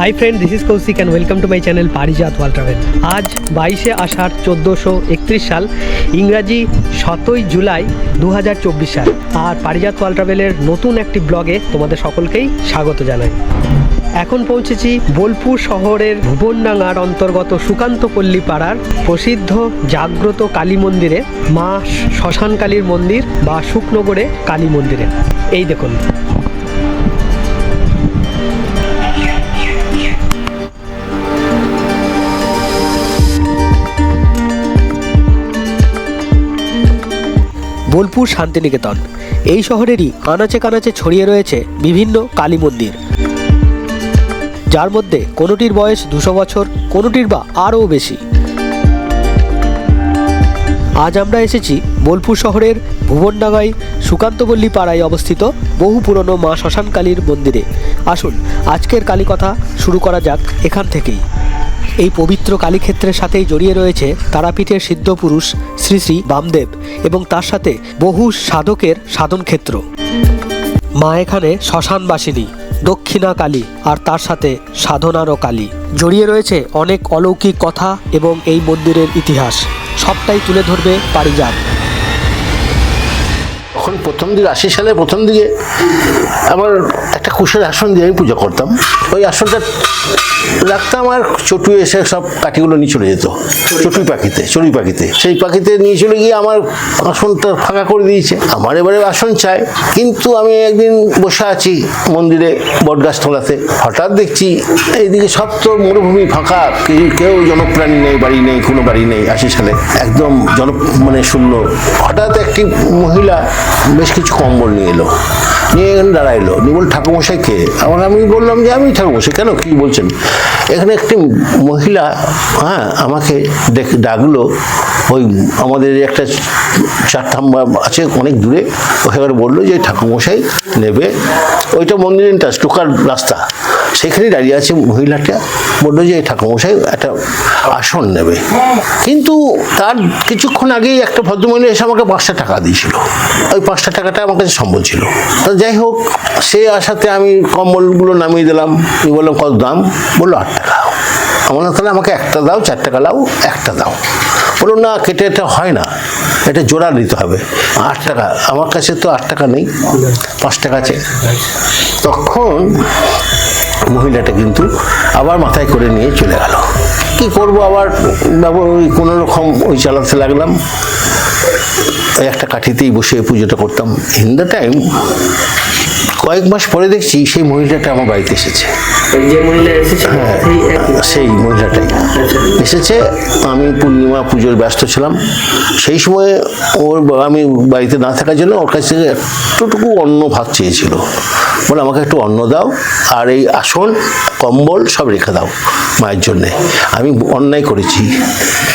Hi friend this is Kaushik and welcome to my channel Parijat wall travel আজ বাইশে আষাঢ় চোদ্দোশো একত্রিশ সাল, ইংরাজি সতই জুলাই দু হাজার চব্বিশ সাল। আর পারিজাত ওয়াল ট্রাভেলের নতুন একটি ব্লগে তোমাদের সকলকেই স্বাগত জানাই। এখন পৌঁছেছি বোলপুর শহরের ভুবনডাঙ্গার অন্তর্গত সুকান্তপল্লী পাড়ার প্রসিদ্ধ জাগ্রত কালী মন্দিরে, মা শ্মশান কালীর মন্দির বা শুকনগরে কালী মন্দিরে। এই দেখুন। বোলপুর শান্তিনিকেতন। এই শহরেরই আনাচে কানাচে ছড়িয়ে রয়েছে বিভিন্ন কালী মন্দির। যার মধ্যে কোনোটির বয়স দুশো বছর, কোনোটির বা আরও বেশি। আজ আমরা এসেছি বোলপুর শহরের ভুবনডাঙ্গায়, সুকান্তপল্লী পাড়ায় অবস্থিত বহু পুরনো মা শ্মশান কালীর মন্দিরে। আসুন, আজকের কালী কথা শুরু করা যাক এখান থেকেই। এই পবিত্র কালীক্ষেত্রের সাথেই জড়িয়ে রয়েছে তারাপীঠের সিদ্ধ পুরুষ শ্রী শ্রী বামদেব এবং তার সাথে বহু সাধকের সাধন ক্ষেত্র মা এখানে শ্মশানবাসিনী, দক্ষিণা কালী আর তার সাথে সাধনারও কালী। জড়িয়ে রয়েছে অনেক অলৌকিক কথা এবং এই মন্দিরের ইতিহাস। সবটাই তুলে ধরবে পারিজাত। তখন প্রথম দিকে আশি সালে প্রথম দিকে আমার একটা কুশের আসন দিয়ে আমি পূজা করতাম। ওই আসনটা রাখতাম আর চটু এসে সব কাঠিগুলো নিয়ে চলে যেত। চটুই পাখিতে, চড়ুই পাখিতে। সেই পাখিতে নিয়ে চলে গিয়ে আমার আসনটা ফাঁকা করে দিয়েছে। আমার এবারে আসন চাই। কিন্তু আমি একদিন বসে আছি মন্দিরে বটগাছ তোলাতে হঠাৎ দেখছি এইদিকে সব তো মরুভূমি ফাঁকা। কেউ কেউ জনপ্রাণী নেই, বাড়ি নেই, কোনো বাড়ি নেই আশি সালে। একদম জন মানে শূন্য। হঠাৎ একটি মহিলা বেশ কিছু কম্বল নিয়ে এলো। নিয়ে এখানে দাঁড়াইলো। নিয়ে বল ঠাকুমশাই কে? আমার আমি বললাম যে, আমি ঠাকুমশাই কেন? কি বলছেন? এখানে একটি মহিলা হ্যাঁ আমাকে দেখ, ডাকলো। ওই আমাদের একটা চার থাম্বা আছে, অনেক দূরে। ওখানে বলল যে ঠাকুমশাই নেবে। ওইটা মন্দিরের ইন্টারেস্ট ঢোকার রাস্তা। সেখানেই দাঁড়িয়ে আছে মহিলাটা। বলল যে ঠাকুমশাই একটা আসন নেবে। কিন্তু তার কিছুক্ষণ আগেই একটা ভদ্রমহিলা এসে আমাকে পাঁচটা টাকা দিয়েছিল। ওই পাঁচটা টাকাটা আমার কাছে সম্বল ছিল। তো যাই হোক, সে আসাতে আমি কম্বলগুলো নামিয়ে দিলাম। আমি বললাম, কত দাম? বলল, আট টাকা আমার তাহলে আমাকে একটা দাও, চার টাকা দাও, একটা দাও। বলল, না, কেটে এটা হয় না। এটা জোড়া নিতে হবে। আট টাকা, আমার কাছে তো আট টাকা নেই। পাঁচ টাকা আছে। তখন মহিলাটা কিন্তু আবার মাথায় করে নিয়ে চলে গেল। কি করব আবার? ওই কোনো রকম ওই চালাতে লাগলাম। ওই একটা কাঠিতেই বসে পুজোটা করতাম। ইন দ্য টাইম কয়েক মাস পরে দেখছি সেই মহিলাটা আমার বাড়িতে এসেছে। যে মহিলা এসেছে হ্যাঁ সেই মহিলাটাই। এসেছে আমি পূর্ণিমা পুজোর ব্যস্ত ছিলাম। সেই সময় ওর আমি বাড়িতে না থাকার জন্য ওর কাছ থেকে একটুটুকু অন্ন ভাত চেয়েছিল। বলে, আমাকে একটু অন্ন দাও আর এই আসন, কম্বল সব রেখে দাও মায়ের জন্যে। আমি অন্যায় করেছি।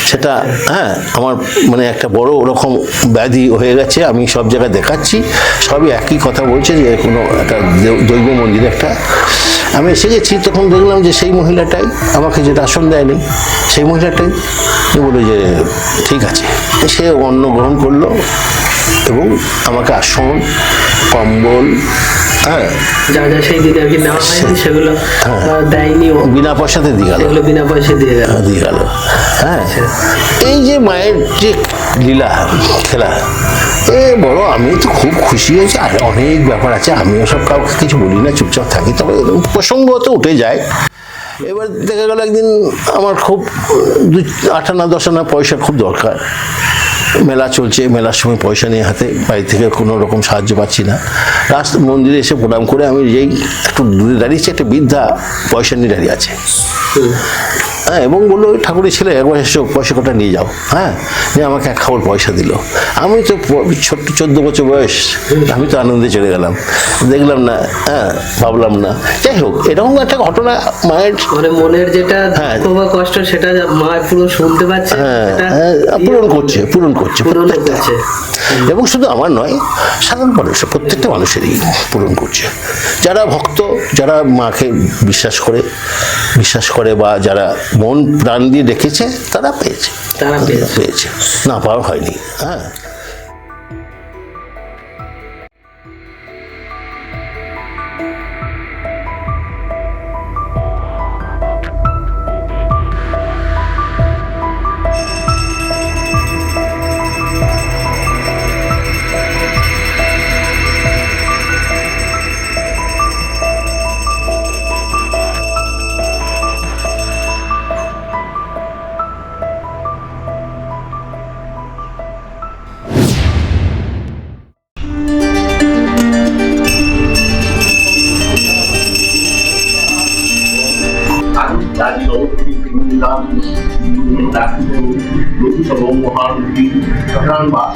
সেটা হ্যাঁ আমার মানে একটা বড় ওরকম ব্যাধি হয়ে গেছে। আমি সব জায়গায় দেখাচ্ছি। সবই একই কথা বলছে যে, কোনো একটা দেব- মন্দিরে একটা আমি এসে গেছি, তখন দেখলাম যে সেই মহিলাটাই আমাকে যেটা আসন দেয়নি, সেই মহিলাটাই সে বলল যে, ঠিক আছে। সে অন্ন গ্রহণ করল এবং আমাকে আসন, কম্বল হ্যাঁ। যা যা সেই দিনে আর কি নেওয়া হয়নি সেগুলো হ্যাঁ। দেয়নি বিনা পয়সাতে দিয়ে গেল। সেগুলো বিনা পয়সা দিয়ে গেল। দিয়ে গেল। হ্যাঁ। এই যে মায়ের যে লীলা খেলা এ বড় আমি তো খুব খুশি হয়েছি। আর অনেক ব্যাপার আছে আমিও সব কাউকে কিছু বলি না চুপচাপ থাকি। তবে প্রসঙ্গ তো উঠে যায়। এবার দেখা গেল একদিন আমার খুব দু আটানা দশানা পয়সা খুব দরকার। মেলা চলছে, মেলার সময় পয়সা নিয়ে হাতে বাড়ি থেকে কোনো রকম সাহায্য পাচ্ছি না। রাস্তা, মন্দিরে এসে প্রণাম করে আমি যেই একটু দূরে দাঁড়িয়েছি, একটা বৃদ্ধা পয়সা নিয়ে দাঁড়িয়ে আছে। হ্যাঁ এবং বলল ওই ঠাকুরের ছেলে একবার এসো পয়সা কটা নিয়ে যাও। হ্যাঁ নিয়ে আমাকে এক খাবার পয়সা দিল। আমি তো ছোট্ট চোদ্দ বছর বয়স আমি তো আনন্দে চলে গেলাম। দেখলাম না হ্যাঁ ভাবলাম না। যাই হোক এরকম একটা ঘটনা মায়ের মানে মনের যেটা হ্যাঁ। দুঃখ বা কষ্ট সেটা মা পুরো শুনতে পাচ্ছে হ্যাঁ হ্যাঁ, পূরণ করছে পূরণ করছে পূরণ। করছে। এবং শুধু আমার নয় সাধারণ মানুষের প্রত্যেকটা মানুষেরই পূরণ করছে। যারা ভক্ত যারা মাকে বিশ্বাস করে বিশ্বাস করে বা যারা মন প্রাণ দিয়ে দেখেছে তারা পেয়েছে। তারা পেয়েছে। পেয়েছে। না পাওয়া হয়নি। হ্যাঁ।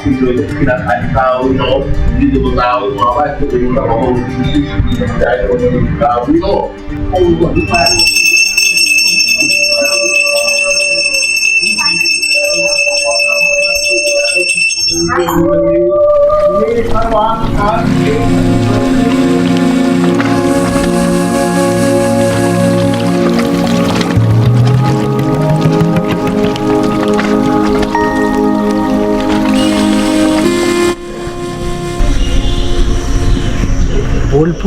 video pinakalitaw, you. know, hindi lumutaw yung mga bata, yung mga mga hindi dahil kung nagkakaw, you know, kung ano pa,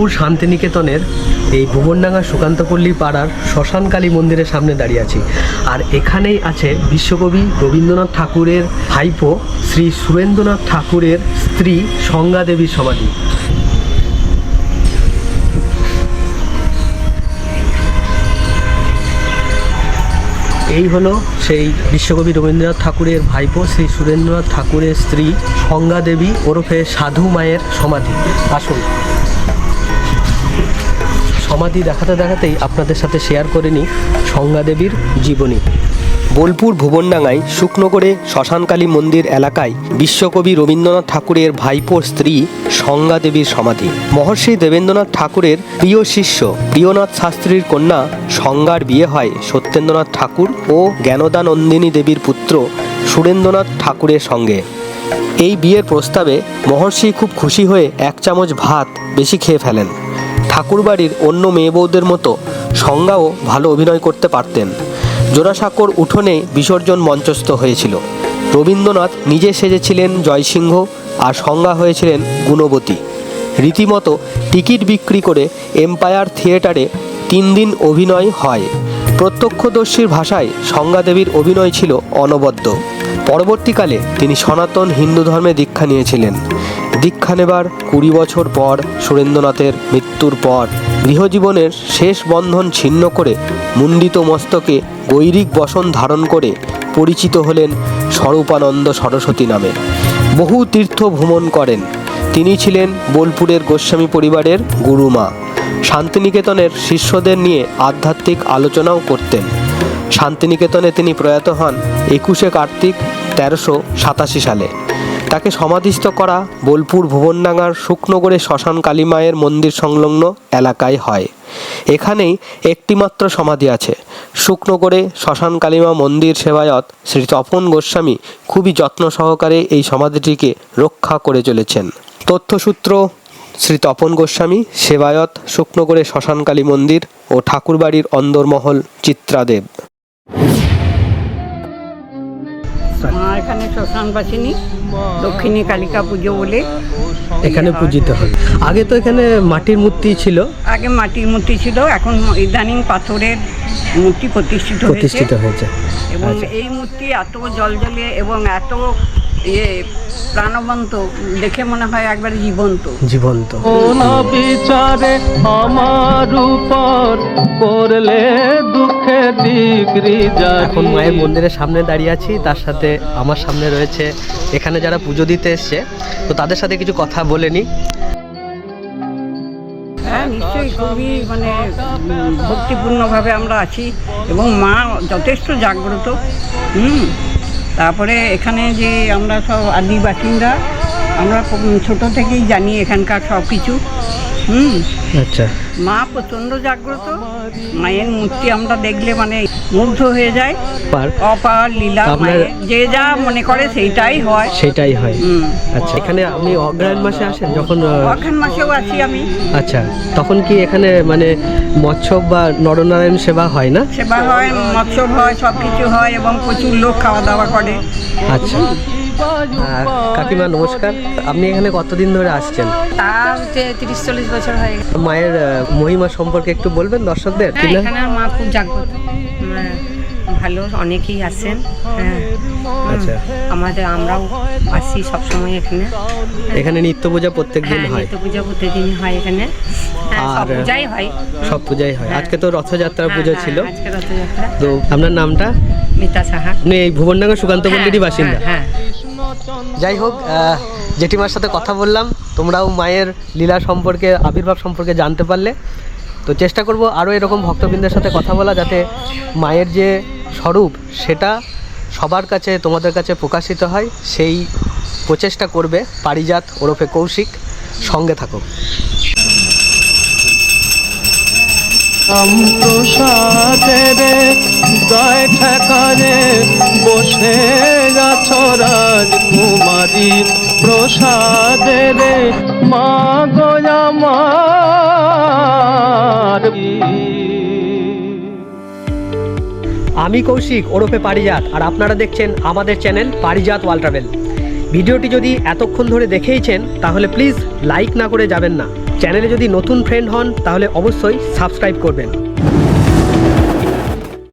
Bolpur শান্তিনিকেতনের এই ভুবনডাঙ্গা সুকান্তপল্লী পাড়ার শ্মশানকালী মন্দিরের সামনে দাঁড়িয়ে আছি। আর এখানেই আছে বিশ্বকবি রবীন্দ্রনাথ ঠাকুরের ভাইপো শ্রী সুরেন্দ্রনাথ ঠাকুরের স্ত্রী দেবীর সমাধি। এই হলো সেই বিশ্বকবি রবীন্দ্রনাথ ঠাকুরের ভাইপো শ্রী সুরেন্দ্রনাথ ঠাকুরের স্ত্রী সংজ্ঞা দেবী ওরফে সাধু মায়ের সমাধি। আসুন। সমাধি দেখাতে দেখাতেই আপনাদের সাথে শেয়ার করে নিই দেবীর জীবনী। বোলপুর ভুবনডাঙ্গায় শুকনোগড়ে শ্মশানকালী মন্দির এলাকায় বিশ্বকবি রবীন্দ্রনাথ ঠাকুরের ভাইপোর স্ত্রী সংজ্ঞা দেবীর সমাধি। মহর্ষি দেবেন্দ্রনাথ ঠাকুরের প্রিয় শিষ্য প্রিয়নাথ শাস্ত্রীর কন্যা সংজ্ঞার বিয়ে হয় সত্যেন্দ্রনাথ ঠাকুর ও জ্ঞানদানন্দিনী দেবীর পুত্র সুরেন্দ্রনাথ ঠাকুরের সঙ্গে। এই বিয়ের প্রস্তাবে মহর্ষি খুব খুশি হয়ে এক চামচ ভাত বেশি খেয়ে ফেলেন। ঠাকুরবাড়ির অন্য মেয়ে বউদের মতো সংজ্ঞাও ভালো অভিনয় করতে পারতেন। জোড়াসাঁকোর উঠোনে বিসর্জন মঞ্চস্থ হয়েছিল। রবীন্দ্রনাথ নিজে সেজেছিলেন জয়সিংহ আর সংজ্ঞা হয়েছিলেন গুণবতী। রীতিমতো টিকিট বিক্রি করে এম্পায়ার থিয়েটারে তিন দিন অভিনয় হয়। প্রত্যক্ষদর্শীর ভাষায় সংজ্ঞা দেবীর অভিনয় ছিল অনবদ্য। পরবর্তীকালে তিনি সনাতন হিন্দু ধর্মে দীক্ষা নিয়েছিলেন। দীক্ষা নেবার কুড়ি বছর পর সুরেন্দ্রনাথের মৃত্যুর পর গৃহজীবনের শেষ বন্ধন ছিন্ন করে মুণ্ডিত মস্তকে গৈরিক বসন ধারণ করে পরিচিত হলেন স্বরূপানন্দ সরস্বতী নামে। বহু তীর্থ ভ্রমণ করেন। তিনি ছিলেন বোলপুরের গোস্বামী পরিবারের গুরুমা। শান্তিনিকেতনের শিষ্যদের নিয়ে আধ্যাত্মিক আলোচনাও করতেন। শান্তিনিকেতনে তিনি প্রয়াত হন একুশে কার্তিক তেরোশো সাতাশি সালে। তাকে সমাধিস্থ করা বোলপুর ভুবনডাঙ্গার শুকনগরে শ্মশান কালী মায়ের মন্দির সংলগ্ন এলাকায় হয়। এখানেই একটিমাত্র সমাধি আছে। শুকনগরে শ্মশান কালীমা মন্দির সেবায়ত শ্রী তপন গোস্বামী খুবই যত্ন সহকারে এই সমাধিটিকে রক্ষা করে চলেছেন। তথ্যসূত্র, শ্রী তপন গোস্বামী, সেবায়ত, শুকনগরে শ্মশানকালী মন্দির ও ঠাকুরবাড়ির অন্দরমহল চিত্রাদেব। মা এখানে শ্মশানবাসিনী দক্ষিণী কালিকা পুজো বলে। এখানে পূজিত হয় আগে তো এখানে মাটির মূর্তি ছিল। আগে মাটির মূর্তি ছিল এখন ইদানিং পাথরের মূর্তি প্রতিষ্ঠিত হয়েছে। প্রতিষ্ঠিত হয়েছে। এবং। এই মূর্তি এত জলজলে এবং এত ইয়ে প্রাণবন্ত দেখে মনে হয় একবার জীবন্ত। জীবন্ত। বিচারে আমার উপর করলে দুঃখে ডিগ্রি এখন মায়ের মন্দিরের সামনে দাঁড়িয়ে আছি তার সাথে আমার সামনে রয়েছে এখানে যারা পুজো দিতে এসছে তো তাদের সাথে কিছু কথা বলে নি। হ্যাঁ নিশ্চয়ই খুবই মানে ভক্তিপূর্ণভাবে আমরা আছি এবং মা যথেষ্ট জাগ্রত হুম। তারপরে এখানে যে আমরা সব আদি বাসিন্দা, আমরা ছোট থেকেই জানি এখানকার সব কিছু হুম। আচ্ছা। মা প্রচণ্ড জাগ্রত মায়ের মূর্তি আমরা দেখলে মানে মুগ্ধ হয়ে যায়। পার অপার লীলা যে যা মনে করে সেইটাই হয়। সেটাই হয়। আচ্ছা এখানে আপনি অগ্রহায়ণ মাসে আসেন যখন অখান মাসেও আছি আমি। আচ্ছা তখন কি এখানে মানে মৎস্য বা নরনারায়ণ সেবা হয় না? সেবা হয় মৎস্য হয় সব কিছু হয় এবং প্রচুর লোক খাওয়া দাওয়া করে। আচ্ছা। আহ, কাকিমা নমস্কার। আপনি এখানে কতদিন ধরে আসছেন? তিরিশ চল্লিশ বছর হয়ে গেছে। মায়ের মহিমা সম্পর্কে একটু বলবেন দর্শকদের হ্যাঁ এখানে মা খুব জাগ্রত। ভালো অনেকেই আসেন হ্যাঁ। আচ্ছা। আমাদের আমরাও আসি সবসময় এখানে। এখানে নিত্য পূজা প্রত্যেক দিন হ্যাঁ হয়? নিত্য পূজা প্রতিদিনই হয় এখানে। সব আর- পূজাই হয়। সব পূজাই হয়। আজকে তো রথযাত্রা পুজো ছিল। আজকে রথযাত্রা। তো আপনার নামটা? মিতা সাহা। আপনি এই ভুবনডাঙ্গা সুকান্ত মন্দিরই বাসিন্দা? হ্যাঁ। যাই হোক জেঠিমার সাথে কথা বললাম। তোমরাও মায়ের লীলা সম্পর্কে, আবির্ভাব সম্পর্কে জানতে পারলে। তো চেষ্টা করব আরও এরকম ভক্তবৃন্দের সাথে কথা বলা যাতে মায়ের যে স্বরূপ, সেটা সবার কাছে, তোমাদের কাছে প্রকাশিত হয়। সেই প্রচেষ্টা করবে পারিজাত ওরফে কৌশিক। সঙ্গে থাকো। প্রসাদের গায়ে ঠেকারে বসে গেছ রাজকুমারী। প্রসাদের মা গোয়ামার আমি কৌশিক, ওরফে পারিজাত, আর আপনারা দেখছেন আমাদের চ্যানেল পারিজাত ওয়াল ট্রাভেল। ভিডিওটি যদি এতক্ষণ ধরে দেখেইছেন, তাহলে প্লিজ লাইক না করে যাবেন না। চ্যানেলে যদি নতুন ফ্রেন্ড হন, তাহলে অবশ্যই সাবস্ক্রাইব করবেন।